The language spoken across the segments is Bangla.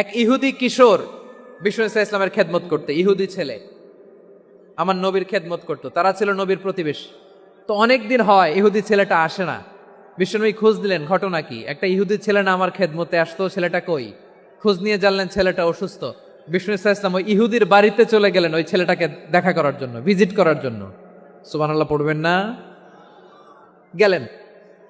এক ইহুদি কিশোর বিষ্ণু ইসা ইসলামের খেদমত করতে, ইহুদি ছেলে। আমার নবীর খেদমত করতো, তারা ছিল নবীর প্রতিবেশী। তো অনেক দিন হয় ইহুদি ছেলেটা আসে না। বিষ্ণুনবী খোঁজ দিলেন ঘটনা কি? একটা ইহুদি ছেলে না আমার খেদমতে আসতো, ছেলেটা কই? খোঁজ নিয়ে জানলেন ছেলেটা অসুস্থ। বিষ্ণু ইসা ইসলাম ওই ইহুদির বাড়িতে চলে গেলেন ওই ছেলেটাকে দেখা করার জন্য, ভিজিট করার জন্য। সুবান আল্লাহ পড়বেন না? গেলেন।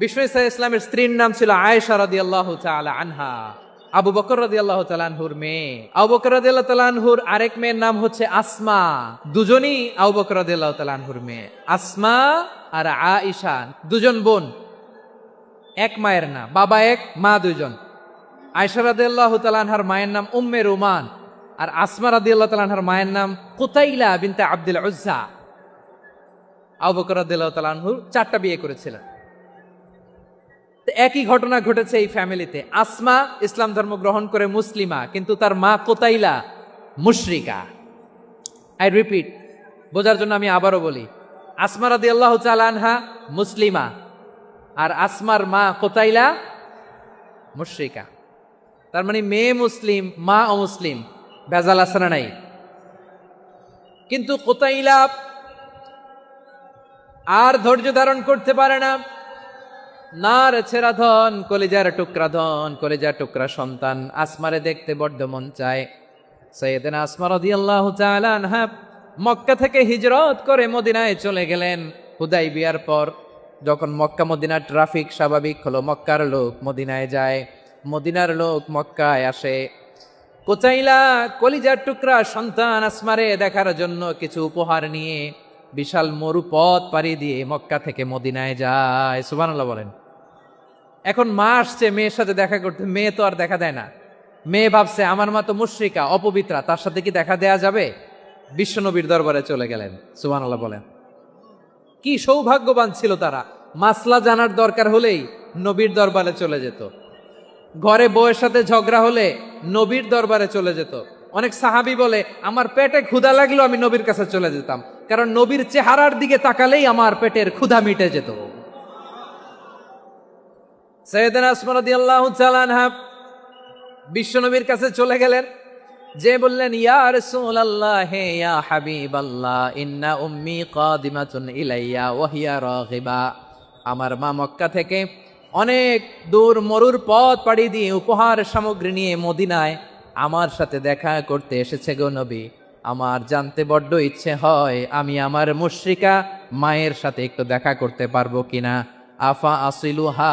বিষ্ণু ইসা ইসলামের স্ত্রীর নাম ছিল আয়েশা রাদি আল্লাহ আনহা। আবু বকর রাদি আল্লাহ তালানহুর মেয়ে। আবু বকর রাদি আল্লাহ তালানহুর আরেক মেয়ের নাম হচ্ছে আসমা। দুজনই আবু বকর রাদি আল্লাহ তালানহুর মেয়ে। আসমা আর আইসা দুজন বোন। এক মায়ের না বাবা এক, মা দুজন আয়সা রাদি আল্লাহ তালানহার মায়ের নাম উম্মে রুমান। আর আসমা রাদি আল্লাহ তালানহার মায়ের নাম কুতাইলা বিনতে আব্দুল উজ্জা। আবু বকর রাদি আল্লাহ তালানহুর চারটা বিয়ে করেছিলেন। একই ঘটনা ঘটেছে এই ফ্যামিলিতে। আসমা ইসলাম ধর্ম গ্রহণ করে মুসলিমা, কিন্তু তার মা কোতাইলা মুশরিকা। আই রিপিট বোঝার জন্য আমি আবারও বলি, আসমা রাদি আল্লাহ আনহা মুসলিমা, আর আসমার মা কোতাইলা মুশরিকা। তার মানে মেয়ে মুসলিম, মা অমুসলিম বেজাল আসানা নাই? কিন্তু কোতাইলা আর ধৈর্য ধারণ করতে পারে না। না রে ছেড়া ধন, কলেজার টুকরা ধন, কলেজার টুকরা সন্তান, আসমারে দেখতে বড্ড মন চায়। সৈয়দিন আসমা রদি আল্লাহ আনহা মক্কা থেকে হিজরত করে মদিনায় চলে গেলেন হুদাই বিয়ার পর। যখন মক্কা মদিনার ট্রাফিক স্বাভাবিক হলো, মক্কার লোক মদিনায় যায়, মদিনার লোক মক্কায় আসে। কোচাইলা কলিজার টুকরা সন্তান আসমারে দেখার জন্য কিছু উপহার নিয়ে বিশাল মরু পথ পাড়ি দিয়ে মক্কা থেকে মদিনায় যায়। সুবানাল্লাহ বলেন। এখন মা আসছে, মেয়ের সাথে দেখা করতে। মেয়ে তো আর দেখা দেয় না। মেয়ে ভাবছে, আমার মা তো মুশ্রিকা, অপবিত্রা, তার সাথে কি দেখা দেয়া যাবে? বিশ্বনবীর দরবারে চলে গেলেন সুবানাল্লাহ বলেন। কি সৌভাগ্যবান ছিল তারা। মাসলা জানার দরকার হলেই নবীর দরবারে চলে যেত। ঘরে বউয়ের সাথে ঝগড়া হলে নবীর দরবারে চলে যেত। অনেক সাহাবি বলে, আমার পেটে ক্ষুধা লাগল আমি নবীর কাছে চলে যেতাম। কারণ নবীর চেহারার দিকে তাকালেই আমার পেটের ক্ষুধা মিটে যেত। সৈয়দিন আসমরদি আল্লাহ বিশ্বনবীর কাছে চলে গেলেন। যে বললেন, ইয়া রাসূলুল্লাহ হে ইয়া হাবিবাল্লাহ, ইন্না উম্মি কাদিমাতুন ইলাইয়া, ওয়া রাগিবা। আমার মা মক্কা থেকে অনেক দূর মরুর পথ পাড়ি দিয়ে উপহার সামগ্রী নিয়ে মদিনায় আমার সাথে দেখা করতে এসেছে গো নবী। আমার জানতে বড্ড ইচ্ছে হয় আমি আমার মুশ্রিকা মায়ের সাথে একটু দেখা করতে পারব কিনা। আফা আসিলুহা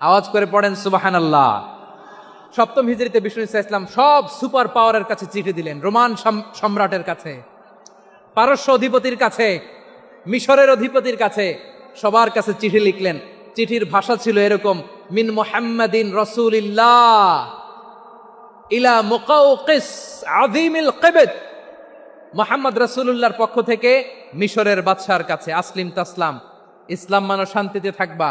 আওয়াজ করে পড়েন সুবাহান আল্লাহ সপ্তম হিজড়িতে বিষ্ণু ইসা ইসলাম সব সুপার পাওয়ারের কাছে চিঠি দিলেন, রোমান সম্রাটের কাছে, পারস্য অধিপতির কাছে, মিশরের অধিপতির কাছে। সবার কাছে চিঠি লিখলেন, চিঠির ভাষা ছিল এরকম, মিন মোহাম্মদিন রসুলিল্লাহ ইলা মুকাউকিস আযীমিল কিবত। মোহাম্মদ রসুল্লাহর পক্ষ থেকে মিশরের বাদশার কাছে, আসলিম তাসলাম, ইসলাম মানো শান্তিতে থাকবা।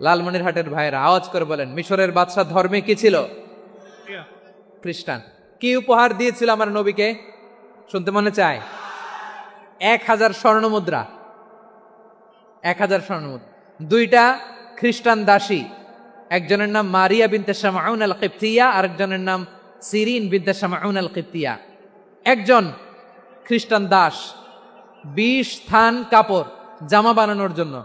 লালমনিরহাটের ভাইয়েরা আওয়াজ করে বলেন মিশরের বাদশাহ ধর্মে কি ছিল? খ্রিস্টান কি উপহার দিয়েছিল আমার নবীকে? শুনতে মনে চায়? এক হাজার স্বর্ণ মুদ্রা। এক হাজার স্বর্ণ মুদ্রা। দুইটা খ্রিস্টান দাসী। একজনের নাম মারিয়া বিনতে শামাউন আল কিপ্তিয়া আরেকজনের নাম সিরিন বিনতে শামাউন আল কিপ্তিয়া একজন খ্রিস্টান দাস বিশ থান কাপড় জামা বানানোর জন্য।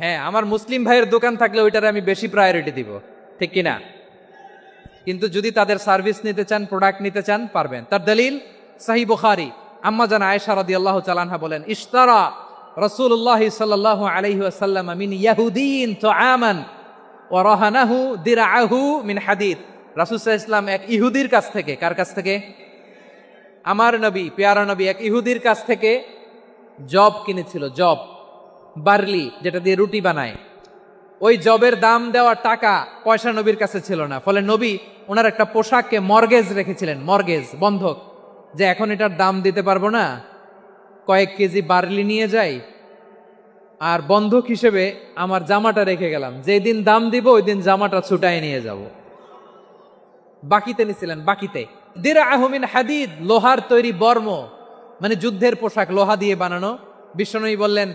হ্যাঁ আমার মুসলিম ভাইয়ের দোকান থাকলে ওইটারে আমি বেশি প্রায়োরিটি দিব। ঠিক কিনা? কিন্তু যদি তাদের সার্ভিস নিতে চান প্রোডাক্ট নিতে চান, পারবেন। তার দলিল সাহি বুখারি আম্মা জান আয়েশা রাদিয়াল্লাহু তাআলা বলেন, ইশতারা রাসূলুল্লাহ সাল্লাল্লাহু আলাইহি ওয়াসাল্লাম মিন ইয়াহুদিন তুআমান ওয়া রাহানাহু দিরআহু মিন হাদিদ সাল্লাল্লাহু ইসলাম এক ইহুদির কাছ থেকে, কার কাছ থেকে? আমার নবী, পেয়ারা নবী এক ইহুদির কাছ থেকে জব কিনেছিল, জব। বার্লি, যেটা দিয়ে রুটি বানায়। ওই জবের দাম দেওয়ার টাকা পয়সা নবীর কাছে ছিল না। ফলে নবী ওনার একটা পোশাককে মর্গেজ রেখেছিলেন, মর্গেজ, বন্ধক। যে এখন এটার দাম দিতে পারব না। কয়েক কেজি বার্লি নিয়ে যাই। আর বন্ধক হিসেবে আমার জামাটা রেখে গেলাম। যেদিন দাম দিব ওই দিন জামাটা ছুটায় নিয়ে যাব। বাকিতে নিছিলেন, বাকিতে। দিরা আহমিন হাদিদ, লোহার তৈরি বর্ম। মানে যুদ্ধের পোশাক, লোহা দিয়ে বানানো। বিষ্ণনবী বললেন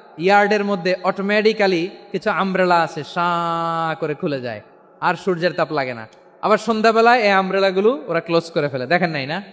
ইয়ার্ডের মধ্যে অটোমেটিক্যালি কিছু আমব্রেলা আছে, সা করে খুলে যায়। আর সূর্যের তাপ লাগে না। আবার সন্ধ্যাবেলায় এই আমব্রেলাগুলো ওরা ক্লোজ করে ফেলে। দেখেন নাই না?